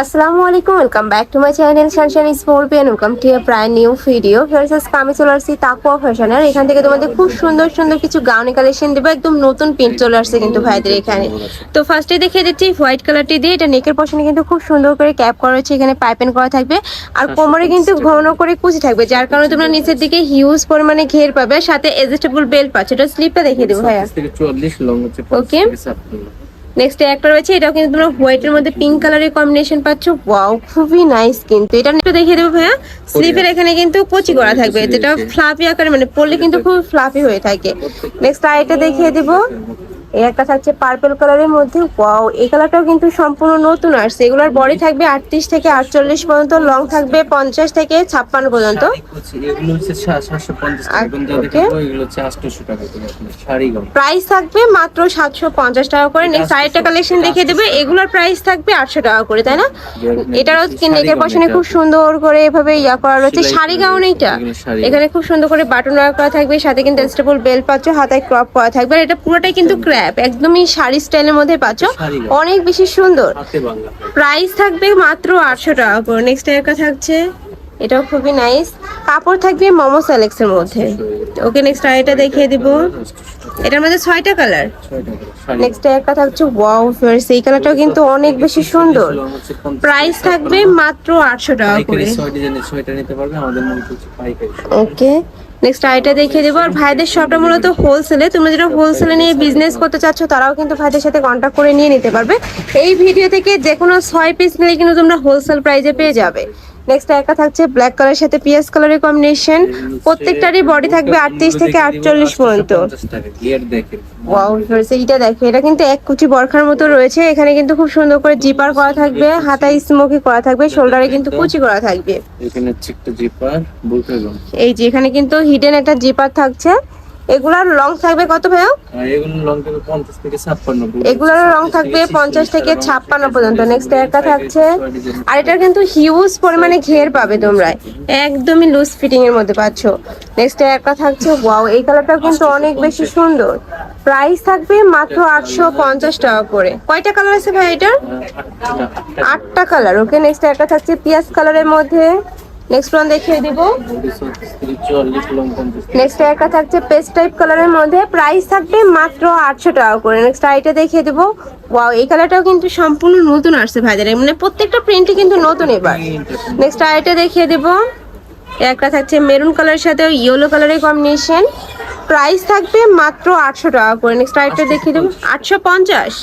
আসসালামু আলাইকুম welcome back to my channel sunshine small pen welcome to প্রায় new video friends আমি চলে আসছি তাকুয়া ফ্যাশনের এখান থেকে তোমাদের খুব সুন্দর সুন্দর কিছু গাউনি কালেকশন দেবো। একদম নতুন প্রিন্ট চলে আসছে কিন্তু ভাইদের এখানে। তো ফার্স্টে দেখিয়ে দিচ্ছি হোয়াইট কালারটি দিয়ে। এটা নেকের পশনে কিন্তু খুব সুন্দর করে ক্যাপ করা হচ্ছে এখানে পাইপেন করা থাকবে। আর কোমরে কিন্তু ঘন করে কুচি থাকবে যার কারণে তোমরা নিচের দিকে হিউজ পরিমাণে ঘের পাবে। সাথে এডজাস্টেবল বেল্ট পাচ্ছ। এটা স্লিপটা দেখিয়ে দেবো ভাইয়া। থেকে নেক্সট একটা রয়েছে এটাও কিন্তু তোমরা হোয়াইটের মধ্যে পিঙ্ক কালারের কম্বিনেশন পাচ্ছ। ওয়াও খুবই নাইস কিন্তু। এটা একটু দেখিয়ে দেবো ভাইয়া। স্লিপের এখানে কিন্তু কুচি করা থাকবে। যেটা ফ্লাফি আকারে মানে পরলে কিন্তু খুব ফ্লাফি হয়ে থাকে। নেক্সট আরেকটা দেখিয়ে দেবো। এই একটা থাকছে পার্পল কালারের মধ্যে। ওয়াও এই কালারটাও কিন্তু সম্পূর্ণ নতুন আসছে এগুলোর বডি থাকবে আটত্রিশ থেকে আটচল্লিশ পর্যন্ত লং থাকবে পঞ্চাশ থেকে ছাপ্পান্ন পর্যন্ত। প্রাইস থাকবে মাত্র সাতশো পঞ্চাশ টাকা করে। নেক্সট আরেকটা কালেকশন দেখিয়ে দেবে এগুলোর প্রাইস থাকবে আটশো টাকা করে তাই না? এটারও নেকের পশনে খুব সুন্দর করে এভাবে ইয়া করা রয়েছে। শাড়ি গাউন এইটা। এখানে খুব সুন্দর করে বাটন করা থাকবে সাথে কিন্তু স্টেবল বেল্ট পাচ্ছ হাতায় ক্রপ করা থাকবে। আর এটা পুরোটাই কিন্তু ক্র্যাপ একদমই শাড়ি স্টাইলের মধ্যে পাচ্ছ। অনেক বেশি সুন্দর। প্রাইস থাকবে মাত্র আটশো টাকা করে। নেক্সট একটা থাকছে। এটাও খুবই নাইস কাপড় থাকবে মোমো সেলেক্সের মধ্যে। ওকে নেক্সট আরেকটা দেখিয়ে দিব। এটার মধ্যে ছয়টা কালার নেক্সট একটা থাকছে ওয়াও ফেয়ার্স এই কালারটাও কিন্তু অনেক বেশি সুন্দর। প্রাইস থাকবে মাত্র আটশো টাকা করে। ছয়টা নিতে পারবে আমাদের মূল্য হচ্ছে পাইকারি ওকে নেক্সট আইটা দেখিয়ে দেবো। আর ভাইদের শপটা মূলত হোলসেলে তোমরা যেটা হোলসেলে নিয়ে বিজনেস করতে চাচ্ছ, তারাও কিন্তু ভাইদের সাথে কন্ট্যাক্ট করে নিয়ে নিতে পারবে। এই ভিডিও থেকে যে কোনো ছয় পিস নিলে কিন্তু তোমরা হোলসেল প্রাইজে পেয়ে যাবে। নেক্সট একটা থাকছে ব্ল্যাক কালারের সাথে পিএস কালারের কম্বিনেশন প্রত্যেকটারই বডি থাকবে আটত্রিশ থেকে আটচল্লিশ পর্যন্ত। এইটা দেখো এটা কিন্তু এক কুচি বরখার মতো রয়েছে। এখানে কিন্তু খুব সুন্দর করে জিপার করা থাকবে হাতায় স্মোকি করা থাকবে শোল্ডারে কিন্তু কুচি করা থাকবে। এখানে একটা জিপার বুলকা এই যে এখানে কিন্তু হিডেন একটা জিপার থাকছে। এগুলার লং থাকবে কত ভাইয়া? আর এগুলো লং থাকবে পঞ্চাশ থেকে ছাপ্পান্ন এগুলোর রং থাকবে পঞ্চাশ থেকে ছাপ্পান্ন পর্যন্ত। নেক্সট একটা থাকছে। আর এটার কিন্তু হিউজ পরিমাণে ঘের পাবে তোমরা। একদমই লুজ ফিটিং এর মধ্যে পাচ্ছ। নেক্সট একটা থাকছে ওয়াও এই কালারটাও কিন্তু অনেক বেশি সুন্দর। প্রাইস থাকবে মাত্র আটশো পঞ্চাশ টাকা করে। কয়টা কালার আছে ভাই এটার? আটটা। কালার ওকে নেক্সট একটা থাকছে পিয়াজ কালারের মধ্যে। নেক্সট ওয়ান দেখিয়ে দিব। নেক্সট একটা থাকছে পেস্ট টাইপ কালারের মধ্যে। প্রাইস থাকবে মাত্র আটশো টাকা করে। নেক্সট আইটা দেখিয়ে দেবো। ওয়াও এই কালারটাও কিন্তু সম্পূর্ণ নতুন আসছে ভাইদের। মানে প্রত্যেকটা প্রিন্টই কিন্তু নতুন এবার। নেক্সট আইটা দেখিয়ে দেবো। একটা থাকছে মেরুন কালারের সাথে ইয়েলো কালারের কম্বিনেশন প্রাইস থাকবে মাত্র আটশো টাকা করে। নেক্সট আইটা দেখিয়ে দেবো। আটশো পঞ্চাশ।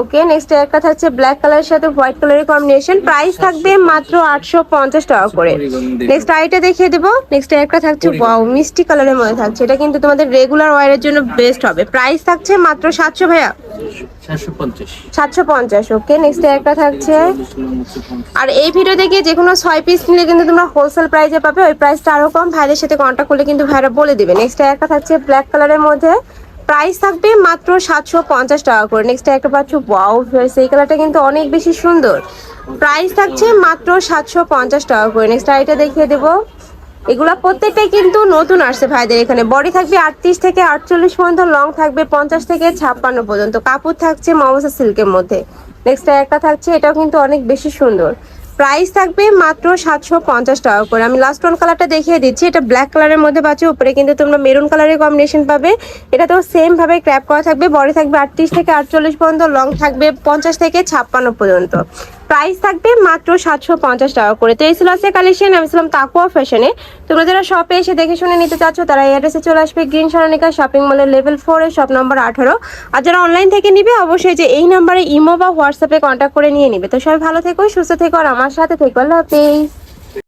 ওকে নেক্সট একটা থাকছে ব্ল্যাক কালারের সাথে হোয়াইট কালারের কম্বিনেশন প্রাইস থাকবে মাত্র আটশো পঞ্চাশ টাকা করে। নেক্সট আইটা দেখিয়ে দেবো। নেক্সট একটা থাকছে ওয়াও মিষ্টি কালারের মধ্যে থাকছে। এটা কিন্তু তোমাদের রেগুলার ওয়ারের জন্য বেস্ট হবে। প্রাইস থাকছে মাত্র সাতশো ভাইয়া। সাতশো পঞ্চাশ। ওকে নেক্সট একটা থাকছে। আর এই ভিডিও থেকে যে কোনো ছয় পিস নিলে কিন্তু তোমরা হোলসেল প্রাইসে পাবে। ওই প্রাইসটা আরও কম। ভাইদের সাথে কন্ট্যাক্ট করলে কিন্তু ভাইরা বলে দিবে। নেক্সট একটা থাকছে ব্ল্যাক কালারের মধ্যে। প্রাইস থাকবে মাত্র সাতশো পঞ্চাশ টাকা করে। নেক্সট একটা পাচ্ছ ওয়াও সেই কালারটা কিন্তু অনেক বেশি সুন্দর। প্রাইস থাকছে মাত্র সাতশো পঞ্চাশ টাকা করে। নেক্সট আইটা দেখিয়ে দেবো। এগুলা প্রত্যেকটাই কিন্তু নতুন আসছে ভাইদের এখানে। বডি থাকবে আটত্রিশ থেকে আটচল্লিশ পর্যন্ত লং থাকবে পঞ্চাশ থেকে ছাপ্পান্ন পর্যন্ত। কাপড় থাকছে মমসা সিল্কের মধ্যে। নেক্সট একটা থাকছে, এটাও কিন্তু অনেক বেশি সুন্দর। প্রাইস থাকবে মাত্র সাতশো পঞ্চাশ টাকা করে। আমি লাস্ট ওয়ান কালারটা দেখিয়ে দিচ্ছি। এটা ব্ল্যাক কালারের মধ্যে পাচ্ছি উপরে কিন্তু তোমরা মেরুন কালারের কম্বিনেশন পাবে। এটা তো সেমভাবে ক্র্যাপ করা থাকবে বডি থাকবে আটত্রিশ থেকে আটচল্লিশ পর্যন্ত লং থাকবে পঞ্চাশ থেকে ছাপ্পান্ন পর্যন্ত। প্রাইস থাকবে মাত্র সাতশো পঞ্চাশ টাকা করে। তো এই ছিল কালেকশন আমি ছিলাম তাকুয়া ফ্যাশনে তোমরা যারা শপে এসে দেখে শুনে নিতে চাচ্ছ, তারা অ্যাড্রেসে চলে আসবে গ্রিন সরণিকা শপিং মলের লেভেল ফোরে শপ নম্বর আঠারো। আর যারা অনলাইন থেকে নিবে, অবশ্যই যে এই নাম্বারে ইমো বা হোয়াটসঅ্যাপে কন্ট্যাক্ট করে নিয়ে নিবে। তো সবাই ভালো থেকো, সুস্থ থেকো, আর আমার সাথে থেকো। আল্লাহ হাফিজ।